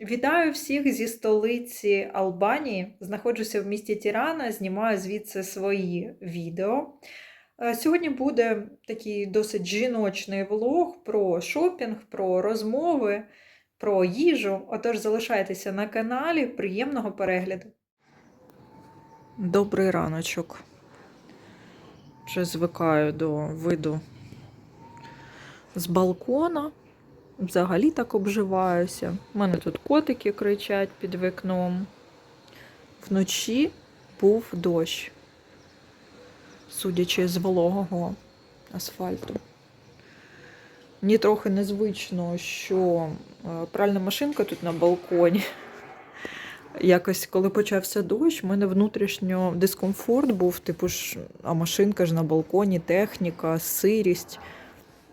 Вітаю всіх зі столиці Албанії. Знаходжуся в місті Тірана, знімаю звідси свої відео. Е, Сьогодні буде такий досить жіночний влог про шопінг, про розмови, про їжу. Отож, залишайтеся на каналі. Приємного перегляду. Добрий раночок. Вже звикаю до виду з балкона. Взагалі так обживаюся. У мене тут котики кричать під вікном. Вночі був дощ, судячи з вологого асфальту. Мені трохи незвично, що е, пральна машинка тут на балконі. Якось, коли почався дощ, в мене внутрішньо дискомфорт був, типу ж, а машинка ж на балконі, техніка, сирість.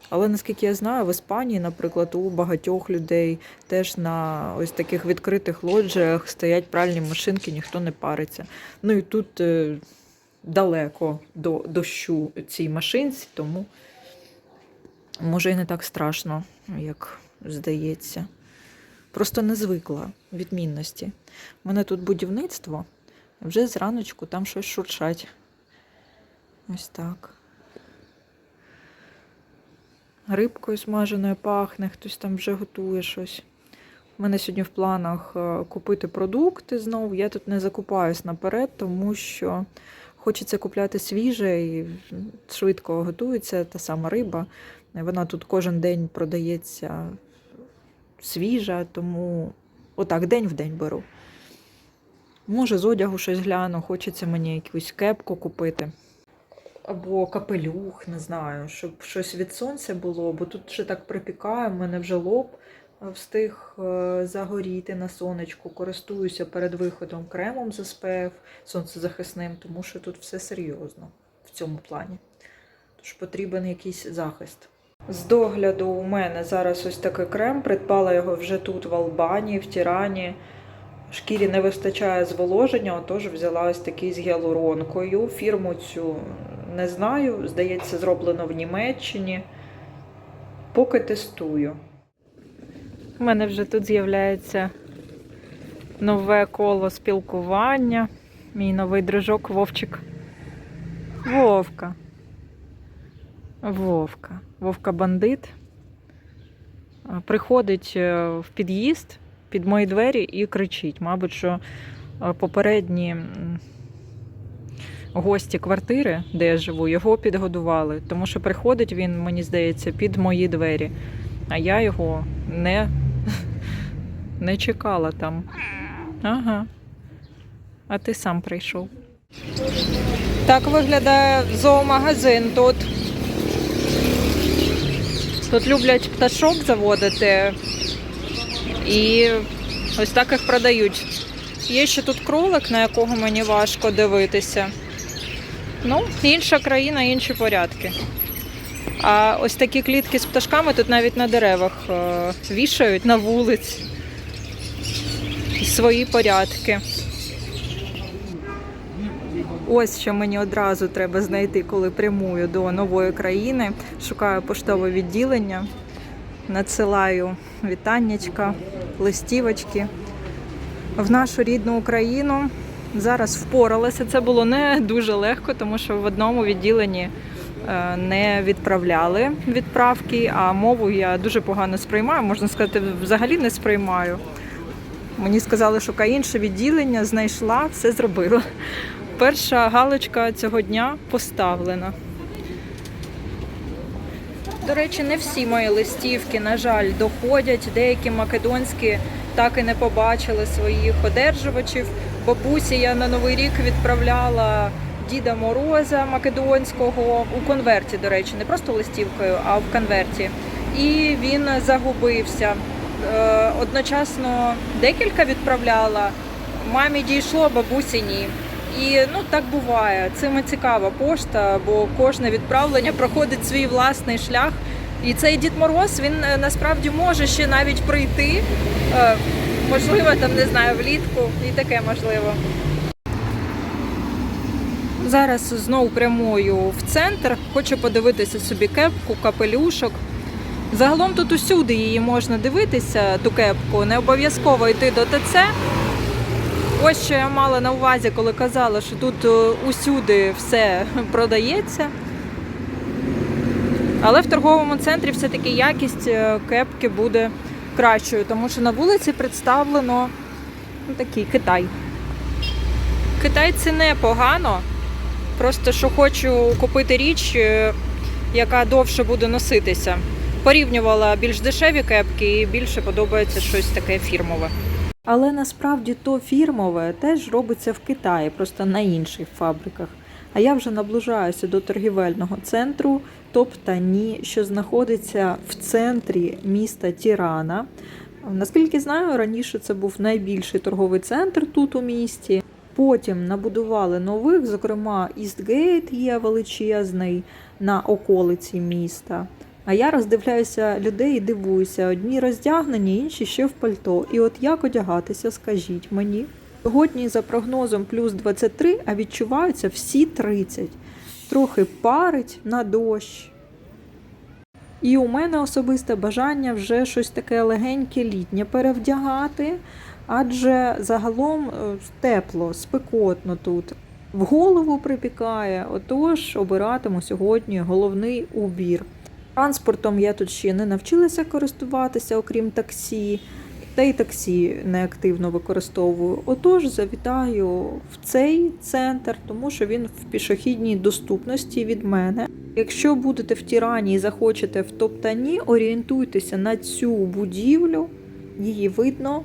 Але наскільки я знаю, в Іспанії, наприклад, у багатьох людей теж на ось таких відкритих лоджіях стоять пральні машинки, ніхто не париться. Ну і тут е, далеко до дощу цій машинці, тому може і не так страшно, як здається. Просто не звикла відмінності. У мене тут будівництво, вже зраночку там щось шуршать. Ось так. Рибкою смаженою пахне, хтось там вже готує щось. У мене сьогодні в планах е, купити продукти знову. Я тут не закупаюсь наперед, тому що хочеться купляти свіже і швидко готується та сама риба. Вона тут кожен день продається свіжа, тому отак день в день беру. Може, з одягу щось гляну, хочеться мені якусь кепку купити або капелюх, не знаю, щоб щось від сонця було, бо тут вже так припікає, в мене вже лоб е, встиг е, загоріти на сонечку. Користуюся перед виходом кремом з SPF сонцезахисним, тому що тут все серйозно в цьому плані. Тож потрібен якийсь захист. З догляду у мене зараз ось такий крем. Придбала його вже тут, в Албанії, в Тірані. Шкірі не вистачає зволоження, отож взяла ось такий з гіалуронкою. Фірму цю не знаю, здається, зроблено в Німеччині. Поки тестую. У мене вже тут з'являється нове коло спілкування. Мій новий дружок Вовчик. Вовка. Вовка. Вовка бандит. Приходить е, в під'їзд під мої двері і кричить. Мабуть, що е, попередні гості квартири, де я живу, його підгодували. Тому що приходить він, мені здається, під мої двері. А я його не, не чекала там. Ага. А ти сам прийшов. Так виглядає зоомагазин тут. Тут люблять пташок заводити. І ось так їх продають. Є ще тут кролик, на якого мені важко дивитися. Ну, інша країна, інші порядки. А ось такі клітки з пташками тут навіть на деревах е, вішають на вулиці. Свої порядки. Ось що мені одразу треба знайти, коли прямую до нової країни. Шукаю поштове відділення, надсилаю вітаннячка, листівочки в нашу рідну Україну. Зараз впоралася. Це було не дуже легко, тому що в одному відділенні е, не відправляли відправки, а мову я дуже погано сприймаю, можна сказати, взагалі не сприймаю. Мені сказали, шукай інше відділення, знайшла, все зробила. Перша галочка цього дня поставлена. До речі, не всі мої листівки, на жаль, доходять. Деякі македонські так і не побачили своїх одержувачів. Бабусі я на Новий рік відправляла Діда Мороза македонського у конверті, до речі, не просто листівкою, а в конверті. І він загубився. Е, Одночасно декілька відправляла. Мамі дійшло, бабусі ні. І ну так буває. Цим і цікава пошта, бо кожне відправлення проходить свій власний шлях. І цей Дід Мороз він е, насправді може ще навіть прийти. Е, Можливо, там не знаю, влітку і таке можливо. Зараз знову прямую в центр. Хочу подивитися собі кепку, капелюшок. Загалом тут усюди її можна дивитися, ту кепку, не обов'язково йти до ТЦ. Ось що я мала на увазі, коли казала, що тут е, усюди все продається. Але в торговому центрі все-таки якість е, кепки буде кращою, тому що на вулиці представлено ну, такий Китай. Китай це непогано. Просто що хочу купити річ, е, яка довше буде носитися. Порівнювала більш дешеві кепки і більше подобається щось таке фірмове. Але насправді то фірмове теж робиться в Китаї, просто на інших фабриках. А я вже наближаюся до торгівельного центру Топтані, що знаходиться в центрі міста Тірана. Наскільки знаю, раніше це був найбільший торговий центр тут у місті. Потім набудували нових, зокрема, Істгейт є величезний на околиці міста. А я роздивляюся людей і дивуюся: одні роздягнені, інші ще в пальто. І от як одягатися, скажіть мені. Сьогодні за прогнозом плюс 23, а відчуваються всі 30. Трохи парить на дощ. І у мене особисте бажання вже щось таке легеньке літнє перевдягати, адже загалом е, тепло, спекотно тут. В голову припікає, отож обиратиму сьогодні головний убір. Транспортом я тут ще не навчилася користуватися, окрім таксі, та й таксі неактивно використовую. Отож, завітаю в цей центр, тому що він в пішохідній доступності від мене. Якщо будете в Тірані і захочете в Топтані, орієнтуйтеся на цю будівлю, її видно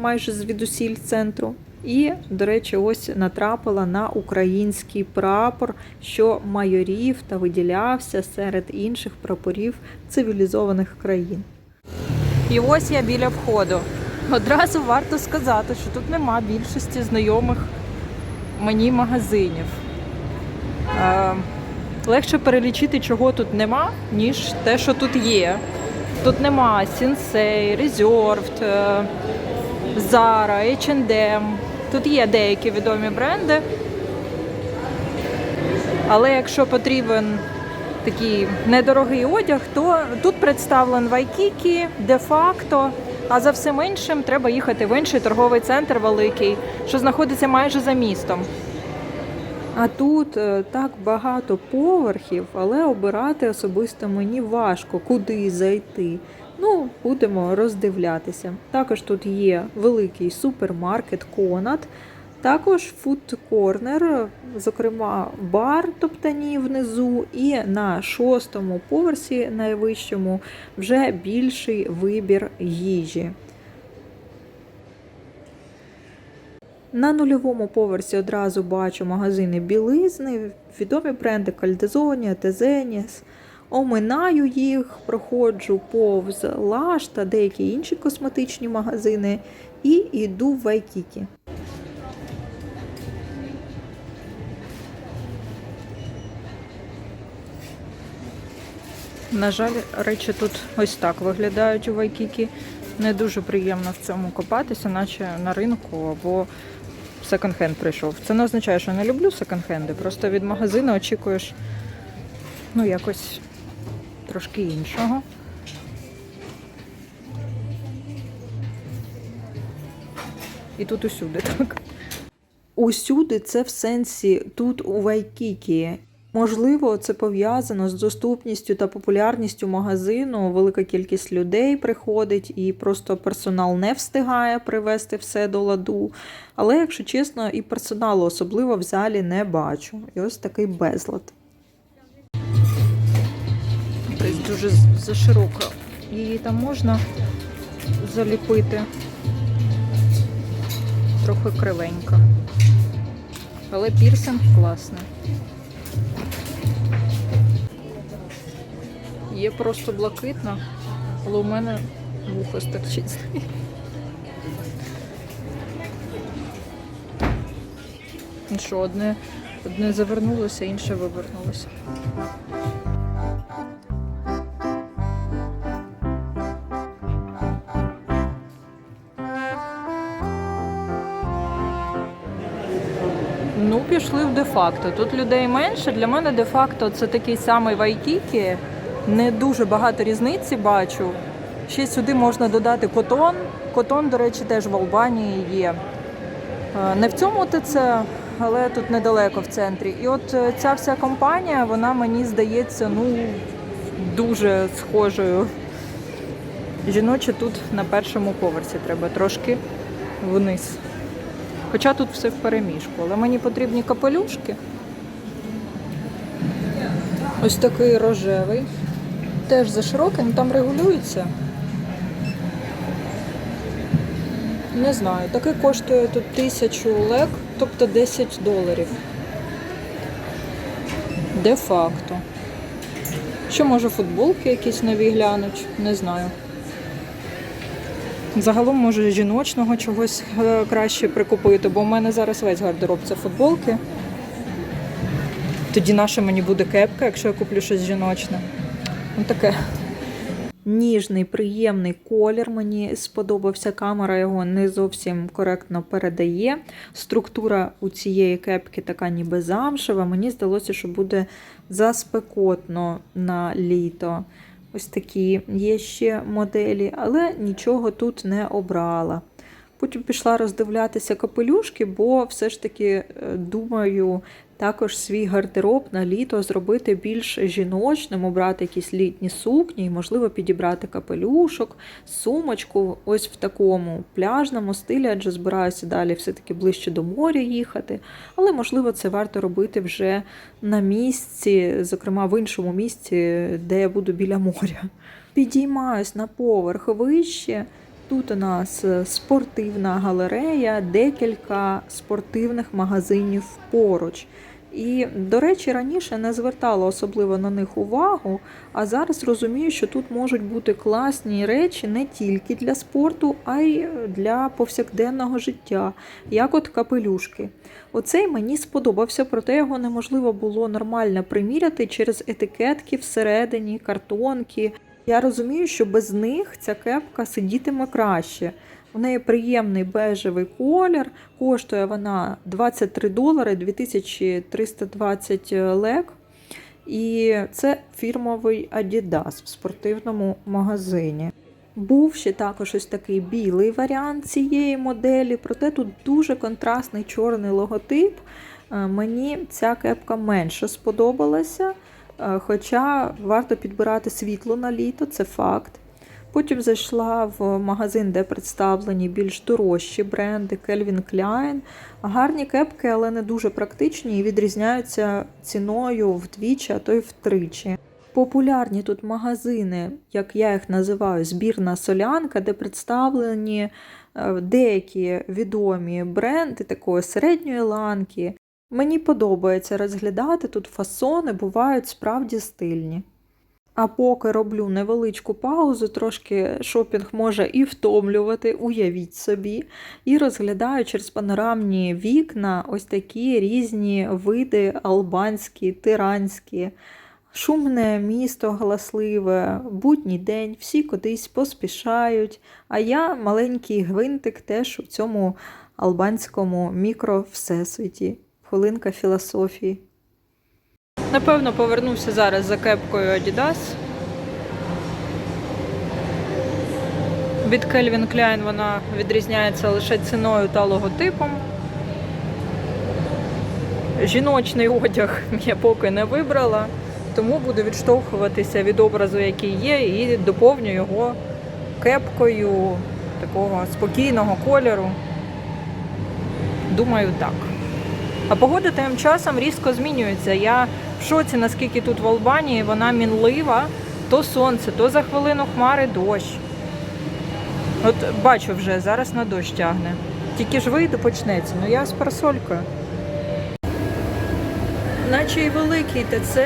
майже звідусіль центру. І, до речі, ось натрапила на український прапор, що майорів та виділявся серед інших прапорів цивілізованих країн. І ось я біля входу. Одразу варто сказати, що тут нема більшості знайомих мені магазинів. Е, легше перелічити, чого тут нема, ніж те, що тут є. Тут нема Reserved, е, Zara, H&M. Тут є деякі відомі бренди. Але якщо потрібен такий недорогий одяг, то тут представлен Вайкікі, де-факто. А за всім іншим треба їхати в інший торговий центр великий, що знаходиться майже за містом. А тут е, так багато поверхів, але обирати особисто мені важко, куди зайти. Ну, будемо роздивлятися. Також тут є великий супермаркет Конат, також фуд-корнер, зокрема бар топтані внизу, і на шостому поверсі, найвищому, вже більший вибір їжі. На нульовому поверсі одразу бачу магазини білизни, відомі бренди Кальдезоні, Тезеніс. Оминаю їх, проходжу повз Лаш та деякі інші косметичні магазини і йду в Вайкікі. На жаль, речі тут ось так виглядають у Вайкікі. Не дуже приємно в цьому копатися, наче на ринку або секонд-хенд прийшов. Це не означає, що не люблю секонд-хенди, просто від магазину очікуєш ну, якось трошки іншого. І тут усюди так. Усюди це в сенсі тут у Вайкікі. Можливо, це пов'язано з доступністю та популярністю магазину. Велика кількість людей приходить і просто персонал не встигає привести все до ладу. Але, якщо чесно, і персоналу особливо в залі не бачу. І ось такий безлад. Дуже заширока. Її там можна заліпити. Трохи кривенько. Але пірсинг класний. Є просто блакитна, але у мене вухо стерчить. Ну Що, одне, одне завернулося, інше вивернулося. Ну, пішли в де-факто. Тут людей менше. Для мене де-факто це такий самий Вайкікі. Не дуже багато різниці бачу. Ще сюди можна додати котон. Котон, до речі, теж в Албанії є. Е, Не в цьому ТЦ, але тут недалеко в центрі. І от е, ця вся компанія, вона мені здається, ну дуже схожою. Жіноче тут на першому поверсі треба трошки вниз. Хоча тут все в переміжку, але мені потрібні капелюшки. Ось такий рожевий. Теж за широким, там регулюється. Не знаю, такий коштує тут тисячу лек, тобто 10 доларів. Де-факто. Що може футболки якісь нові глянуть, не знаю. Загалом може жіночного чогось е, краще прикупити, бо в мене зараз весь гардероб це футболки. Тоді наша мені буде кепка, якщо я куплю щось жіночне. Ну таке. Ніжний, приємний колір. Мені сподобався. Камера його не зовсім коректно передає. Структура у цієї кепки така ніби замшева. Мені здалося, що буде заспекотно на літо. Ось такі є ще моделі, але нічого тут не обрала. Потім пішла роздивлятися капелюшки, бо все ж таки е, думаю також свій гардероб на літо зробити більш жіночним, обрати якісь літні сукні і, можливо, підібрати капелюшок, сумочку, ось в такому пляжному стилі, адже збираюся далі все-таки ближче до моря їхати. Але, можливо, це варто робити вже на місці, зокрема в іншому місці, де я буду біля моря. Підіймаюсь на поверх вище. Тут у нас е, спортивна галерея, декілька спортивних магазинів поруч. І, до речі, раніше не звертала особливо на них увагу, а зараз розумію, що тут можуть бути класні речі не тільки для спорту, а й для повсякденного життя, як от капелюшки. Оцей мені сподобався, проте його неможливо було нормально приміряти через етикетки всередині, картонки. Я розумію, що без них ця кепка сидітиме краще. У неї приємний бежевий колір, коштує вона 23 долари 2320 лек. І це фірмовий Adidas в спортивному магазині. Був ще також ось такий білий варіант цієї моделі, проте тут дуже контрастний чорний логотип. Е, Мені ця кепка менше сподобалася. Е, Хоча варто підбирати світло на літо, це факт. Потім зайшла в магазин, де представлені більш дорожчі бренди Calvin Klein. Гарні кепки, але не дуже практичні і відрізняються ціною вдвічі, а то й втричі. Популярні тут магазини, як я їх називаю, збірна солянка, де представлені е, деякі відомі бренди такої середньої ланки. Мені подобається розглядати тут фасони, бувають справді стильні. А поки роблю невеличку паузу, трошки шопінг може і втомлювати, уявіть собі, і розглядаю через панорамні вікна ось такі різні види албанські, тиранські. Шумне місто галасливе, будній день, всі кудись поспішають, а я маленький гвинтик теж у цьому албанському мікро-всесвіті. Хвилинка філософії. Напевно, повернуся зараз за кепкою Adidas. Від Calvin Klein вона відрізняється лише ціною та логотипом. Жіночний одяг я поки не вибрала, тому буду відштовхуватися від образу, який є, і доповню його кепкою такого спокійного кольору. Думаю, так. А погода тим часом різко змінюється. Я в шоці, наскільки тут в Албанії вона мінлива, то сонце, то за хвилину хмари дощ. От бачу вже, зараз на дощ тягне. Тільки ж вийду, почнеться. Ну я з парасолькою. Наче і великий ТЦ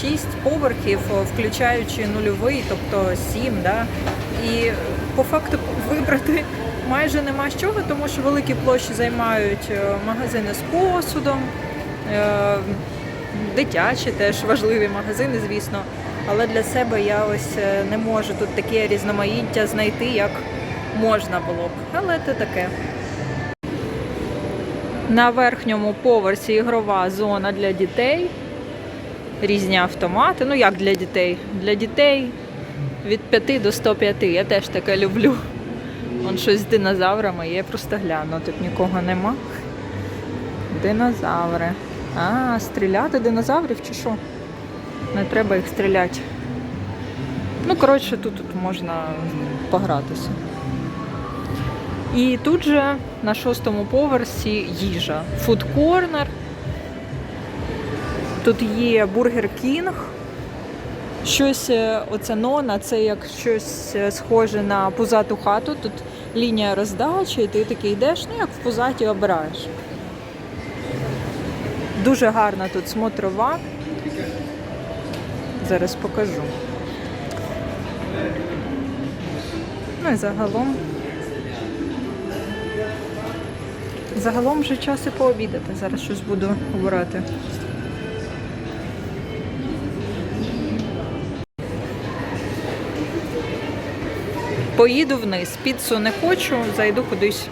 6 поверхів, включаючи нульовий, тобто 7, да? І по факту вибрати майже нема з чого, тому що великі площі займають е, магазини з посудом, е, дитячі теж важливі магазини, звісно. Але для себе я ось е, не можу тут таке різноманіття знайти, як можна було б. Але це таке. На верхньому поверсі ігрова зона для дітей. різні автомати. Ну як для дітей? Для дітей від 5 до 105. Я теж таке люблю. Вон щось з динозаврами, я просто гляну, тут нікого нема. Динозаври. А, стріляти динозаврів чи що? Не треба їх стріляти. Ну, коротше, тут, тут можна погратися. І тут же на шостому поверсі їжа. Food Corner. Тут є Бургер Кінг. Щось, е, оце нона, це як щось е, схоже на пузату хату. Тут лінія роздачі, і ти такий йдеш, ну як в пузаті обираєш. Дуже гарна тут смотрова. Зараз покажу. Ну і загалом. Загалом вже час і пообідати. Зараз щось буду обирати. Поїду вниз. Піцу не хочу, зайду кудись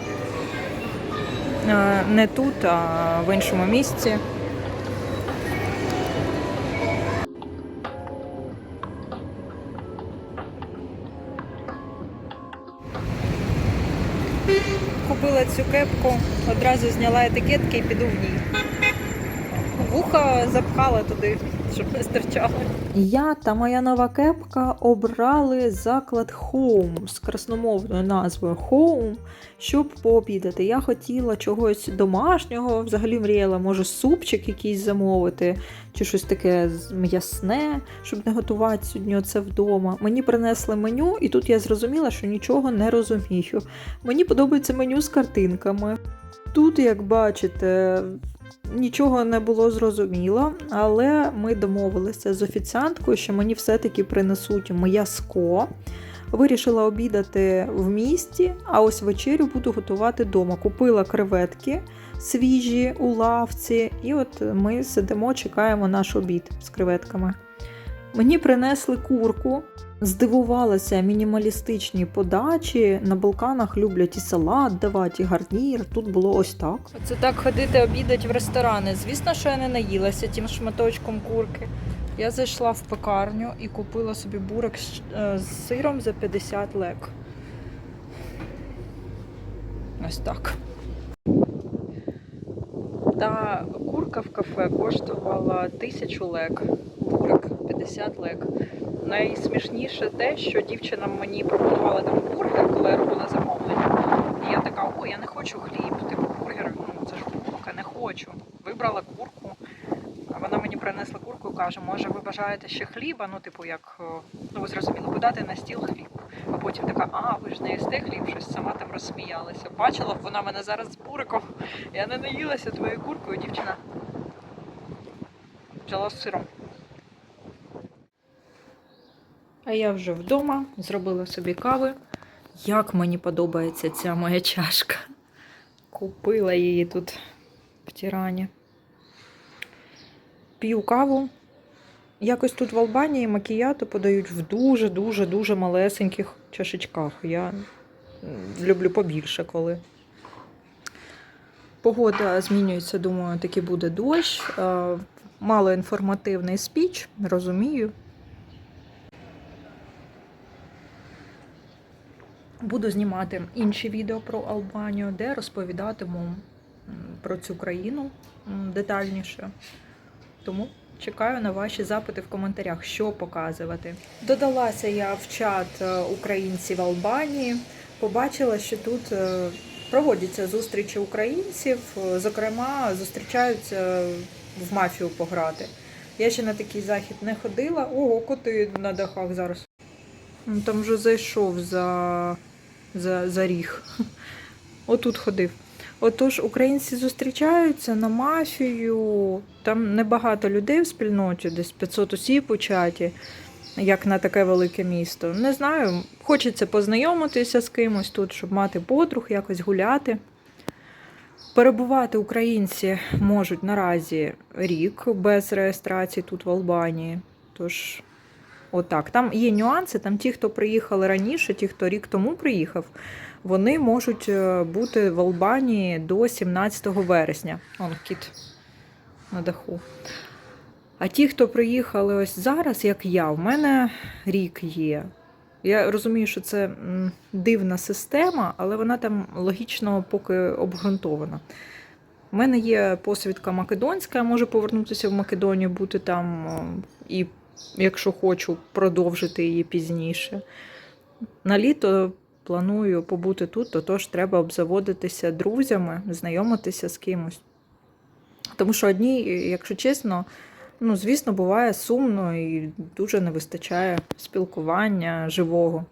е, не тут, а в іншому місці. Цю кепку, одразу зняла етикетки і піду в ній. Вуха запхала туди, щоб не стирчало. Я та моя нова кепка обрали заклад Home з красномовною назвою Home, щоб пообідати. Я хотіла чогось домашнього, взагалі мріяла, може, супчик якийсь замовити, чи щось таке м'ясне, щоб не готувати сьогодні це вдома. Мені принесли меню, і тут я зрозуміла, що нічого не розумію. Мені подобається меню з картинками. Тут, як бачите, нічого не було зрозуміло, але ми домовилися з офіціанткою, що мені все-таки принесуть м'язко. Вирішила обідати в місті, а ось вечерю буду готувати вдома. Купила креветки свіжі у лавці, і от ми сидимо, чекаємо наш обід з креветками. Мені принесли курку. Здивувалася мінімалістичній подачі. На Балканах люблять і салат давати, і гарнір. Тут було ось так. Це так ходити обідати в ресторани. Звісно, що я не наїлася тим шматочком курки. Я зайшла в пекарню і купила собі бурек з, е, з сиром за 50 лек. Ось так. Та курка в кафе коштувала 1000 лек. Бурек 50 лек. Найсмішніше те, що дівчина мені пропонувала там бургер, коли я робила замовлення. І я така, о, я не хочу хліб, типу бургер, ну це ж курка, не хочу. Вибрала курку. Вона мені принесла курку і каже, може ви бажаєте ще хліба? Ну, типу, як, е, ну ви зрозуміли, подати на стіл хліб. А потім така, а, ви ж не їсте хліб, щось сама там розсміялася. Бачила б вона мене зараз з буриком. Я не наїлася твоєю куркою, дівчина. Взяла з сиром. А я вже вдома зробила собі кави. Як мені подобається ця моя чашка. Купила її тут в Тірані. П'ю каву. Якось тут в Албанії макіято подають в дуже-дуже-дуже малесеньких чашечках. Я люблю побільше коли. Погода змінюється, думаю, таки буде дощ. Е, Мало інформативний спіч, розумію. Буду знімати інші відео про Албанію, де розповідатиму про цю країну детальніше. Тому чекаю на ваші запити в коментарях, що показувати. Додалася я в чат е, українців Албанії. Побачила, що тут е, проводяться зустрічі українців, е, зокрема, зустрічаються в мафію пограти. Я ще на такий захід не ходила. Ого, коти на дахах зараз. Там вже зайшов за, за, за ріг. Отут ходив. Отож, українці зустрічаються на мафію. Там небагато людей в спільноті, десь 500 осіб у чаті, як на таке велике місто. Не знаю, хочеться познайомитися з кимось тут, щоб мати подруг, якось гуляти. Перебувати українці можуть наразі рік без реєстрації тут в Албанії. Тож, отак. Там є нюанси. Там ті, хто приїхали раніше, ті, хто рік тому приїхав, вони можуть е, бути в Албанії до 17 вересня. Он кіт на даху. А ті, хто приїхали ось зараз, як я, в мене рік є. Я розумію, що це дивна система, але вона там логічно поки обґрунтована. У мене є посвідка македонська, я можу повернутися в Македонію, бути там і, якщо хочу, продовжити її пізніше. На літо планую побути тут, то тож треба обзаводитися друзями, знайомитися з кимось. Тому що одні, якщо чесно, ну, звісно, буває сумно і дуже не вистачає спілкування живого.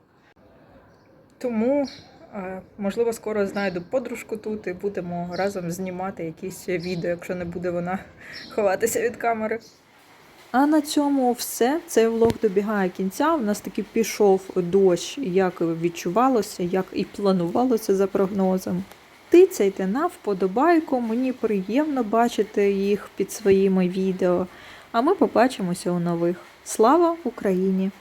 Тому, е, можливо, скоро знайду подружку тут і будемо разом знімати якісь відео, якщо не буде вона ховатися від камери. А на цьому все. Цей влог добігає кінця. У нас таки пішов дощ, як відчувалося, як і планувалося за прогнозом. Тицяйте на вподобайку, мені приємно бачити їх під своїми відео. А ми побачимося у нових. Слава Україні!